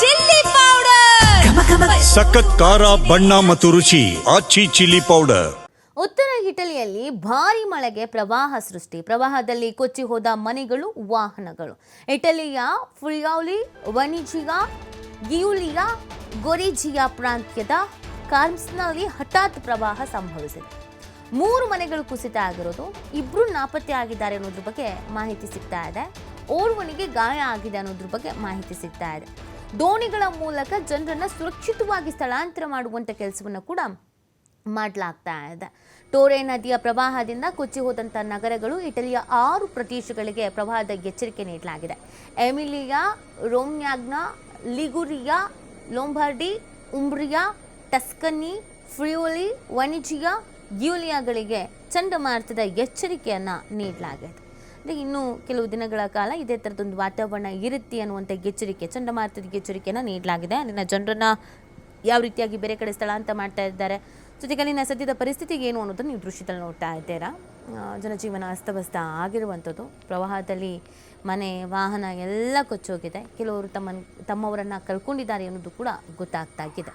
Chilli powder. ಸಖತ್ ಖಾರ ಬಣ್ಣ ಮತ್ತು ರುಚಿ ಆಚಿ ಚಿಲ್ಲಿ ಪೌಡರ್. ಉತ್ತರ ಇಟಲಿಯಲ್ಲಿ ಭಾರಿ ಮಳೆಗೆ ಪ್ರವಾಹ ಸೃಷ್ಟಿ. ಪ್ರವಾಹದಲ್ಲಿ ಕೊಚ್ಚಿ ಹೋದ ಮನೆಗಳು ವಾಹನಗಳು. ಇಟಲಿಯ ಫ್ರಿಯಾಲಿ ವನಿಜಿಯಾ ಗಿಯುಲಿಯಾ ಗೊರಿಜಿಯಾ ಪ್ರಾಂತ್ಯದ ಕಾರ್ಮ್ಸ್ನಲ್ಲಿ ಹಠಾತ್ ಪ್ರವಾಹ ಸಂಭವಿಸಿದೆ. ಮೂರು ಮನೆಗಳು ಕುಸಿತ ಆಗಿರೋದು ಇಬ್ಬರು ನಾಪತ್ತೆ ಆಗಿದ್ದಾರೆ ಅನ್ನೋದ್ರ ಬಗ್ಗೆ ಮಾಹಿತಿ ಸಿಗ್ತಾ ಇದೆ. ಓರ್ವನಿಗೆ ಗಾಯ ಆಗಿದೆ ಅನ್ನೋದ್ರ ಬಗ್ಗೆ ಮಾಹಿತಿ ಸಿಗ್ತಾ ಇದೆ. ದೋಣಿಗಳ ಮೂಲಕ ಜನರನ್ನು ಸುರಕ್ಷಿತವಾಗಿ ಸ್ಥಳಾಂತರ ಮಾಡುವಂಥ ಕೆಲಸವನ್ನು ಕೂಡ ಮಾಡಲಾಗ್ತಾ ಇದೆ. ಟೋರೆ ನದಿಯ ಪ್ರವಾಹದಿಂದ ಕೊಚ್ಚಿ ಹೋದಂಥ ನಗರಗಳು ಇಟಲಿಯ ಆರು ಪ್ರದೇಶಗಳಿಗೆ ಪ್ರವಾಹದ ಎಚ್ಚರಿಕೆ ನೀಡಲಾಗಿದೆ. ಎಮಿಲಿಯಾ, ರೋಮ್ಯಾಗ್ನಾ, ಲಿಗುರಿಯಾ, ಲೊಂಬಾರ್ಡಿ, ಉಂಬ್ರಿಯಾ, ಟಸ್ಕನಿ, ಫ್ರಿಯೋಲಿ, ವನಿಜಿಯಾ ಗ್ಯೂಲಿಯಾಗಳಿಗೆ ಚಂಡಮಾರುತದ ಎಚ್ಚರಿಕೆಯನ್ನು ನೀಡಲಾಗಿದೆ. ಅಂದರೆ ಇನ್ನೂ ಕೆಲವು ದಿನಗಳ ಕಾಲ ಇದೇ ಥರದೊಂದು ವಾತಾವರಣ ಇರುತ್ತೆ ಅನ್ನುವಂಥ ಎಚ್ಚರಿಕೆ, ಚಂಡಮಾರುತದ ಎಚ್ಚರಿಕೆಯನ್ನು ನೀಡಲಾಗಿದೆ. ಅಲ್ಲಿನ ಜನರನ್ನ ಯಾವ ರೀತಿಯಾಗಿ ಬೇರೆ ಕಡೆ ಸ್ಥಳಾಂತರ ಮಾಡ್ತಾ ಇದ್ದಾರೆ. ಜೊತೆಗೆ ಅಲ್ಲಿನ ಸದ್ಯದ ಪರಿಸ್ಥಿತಿಗೆ ಏನು ಅನ್ನೋದನ್ನು ನೀವು ದೃಶ್ಯದಲ್ಲಿ ನೋಡ್ತಾ ಇದ್ದೀರಾ? ಜನಜೀವನ ಅಸ್ತವ್ಯಸ್ತ ಆಗಿರುವಂಥದ್ದು. ಪ್ರವಾಹದಲ್ಲಿ ಮನೆ, ವಾಹನ ಎಲ್ಲ ಕೊಚ್ಚೋಗಿದೆ. ಕೆಲವರು ತಮ್ಮ ತಮ್ಮವರನ್ನು ಕಳ್ಕೊಂಡಿದ್ದಾರೆ ಅನ್ನೋದು ಕೂಡ ಗೊತ್ತಾಗ್ತಾ ಇದೆ.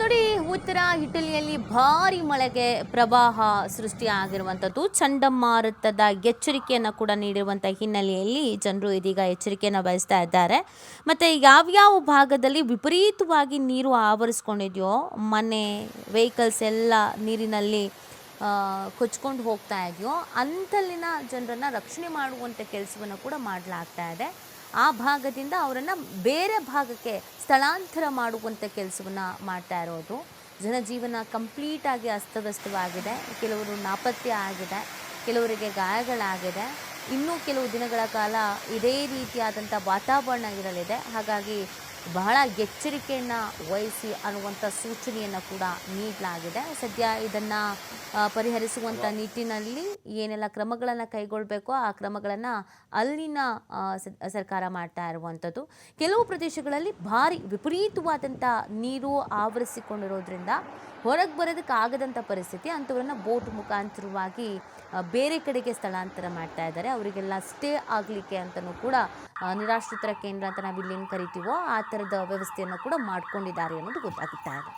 ನೋಡಿ ಉತ್ತರ ಇಟಲಿಯಲ್ಲಿ ಭಾರಿ ಮಳೆಗೆ ಪ್ರವಾಹ ಸೃಷ್ಟಿಯಾಗಿರುವಂಥದ್ದು ಚಂಡಮಾರುತದ ಎಚ್ಚರಿಕೆಯನ್ನು ಕೂಡ ನೀಡಿರುವಂಥ ಹಿನ್ನೆಲೆಯಲ್ಲಿ ಜನರು ಇದೀಗ ಎಚ್ಚರಿಕೆಯನ್ನು ವಹಿಸ್ತಾ ಇದ್ದಾರೆ. ಮತ್ತು ಯಾವ್ಯಾವ ಭಾಗದಲ್ಲಿ ವಿಪರೀತವಾಗಿ ನೀರು ಆವರಿಸ್ಕೊಂಡಿದೆಯೋ, ಮನೆ ವೆಹಿಕಲ್ಸ್ ಎಲ್ಲ ನೀರಿನಲ್ಲಿ ಕೊಚ್ಕೊಂಡು ಹೋಗ್ತಾ ಇದೆಯೋ ಅಂಥಲ್ಲಿನ ಜನರನ್ನು ರಕ್ಷಣೆ ಮಾಡುವಂಥ ಕೆಲಸವನ್ನು ಕೂಡ ಮಾಡಲಾಗ್ತಾ ಇದೆ. ಆ ಭಾಗದಿಂದ ಅವರನ್ನು ಬೇರೆ ಭಾಗಕ್ಕೆ ಸ್ಥಳಾಂತರ ಮಾಡುವಂಥ ಕೆಲಸವನ್ನು ಮಾಡ್ತಾ ಇರೋದು. ಜನಜೀವನ ಕಂಪ್ಲೀಟಾಗಿ ಅಸ್ತವ್ಯಸ್ತವಾಗಿದೆ. ಕೆಲವರು ನಾಪತ್ತೆ ಆಗಿದೆ. ಕೆಲವರಿಗೆ ಗಾಯಗಳಾಗಿದೆ. ಇನ್ನೂ ಕೆಲವು ದಿನಗಳ ಕಾಲ ಇದೇ ರೀತಿಯಾದಂಥ ವಾತಾವರಣ ಇರಲಿದೆ. ಹಾಗಾಗಿ ಬಹಳ ಎಚ್ಚರಿಕೆಯನ್ನು ವಹಿಸಿ ಅನ್ನುವಂಥ ಸೂಚನೆಯನ್ನು ಕೂಡ ನೀಡಲಾಗಿದೆ. ಸದ್ಯ ಇದನ್ನು ಪರಿಹರಿಸುವಂಥ ನಿಟ್ಟಿನಲ್ಲಿ ಏನೆಲ್ಲ ಕ್ರಮಗಳನ್ನು ಕೈಗೊಳ್ಳಬೇಕೋ ಆ ಕ್ರಮಗಳನ್ನು ಅಲ್ಲಿನ ಸರ್ಕಾರ ಮಾಡ್ತಾ ಇರುವಂಥದ್ದು. ಕೆಲವು ಪ್ರದೇಶಗಳಲ್ಲಿ ಭಾರಿ ವಿಪರೀತವಾದಂಥ ನೀರು ಆವರಿಸಿಕೊಂಡಿರೋದ್ರಿಂದ ಹೊರಗೆ ಬರೋದಕ್ಕಾಗದಂಥ ಪರಿಸ್ಥಿತಿ ಅಂಥವ್ರನ್ನ ಬೋಟ್ ಮುಖಾಂತರವಾಗಿ ಬೇರೆ ಕಡೆಗೆ ಸ್ಥಳಾಂತರ ಮಾಡ್ತಾ ಇದ್ದಾರೆ. ಅವರಿಗೆಲ್ಲ ಸ್ಟೇ ಆಗಲಿಕ್ಕೆ ಅಂತಲೂ ಕೂಡ ನಿರಾಶ್ರಿತರ ಕೇಂದ್ರ ಅಂತ ನಾವು ಇಲ್ಲೇನು ಕರಿತೀವೋ ಆ ಥರದ ವ್ಯವಸ್ಥೆಯನ್ನು ಕೂಡ ಮಾಡ್ಕೊಂಡಿದ್ದಾರೆ ಅನ್ನೋದು ಗೊತ್ತಾಗುತ್ತಾ ಇದೆ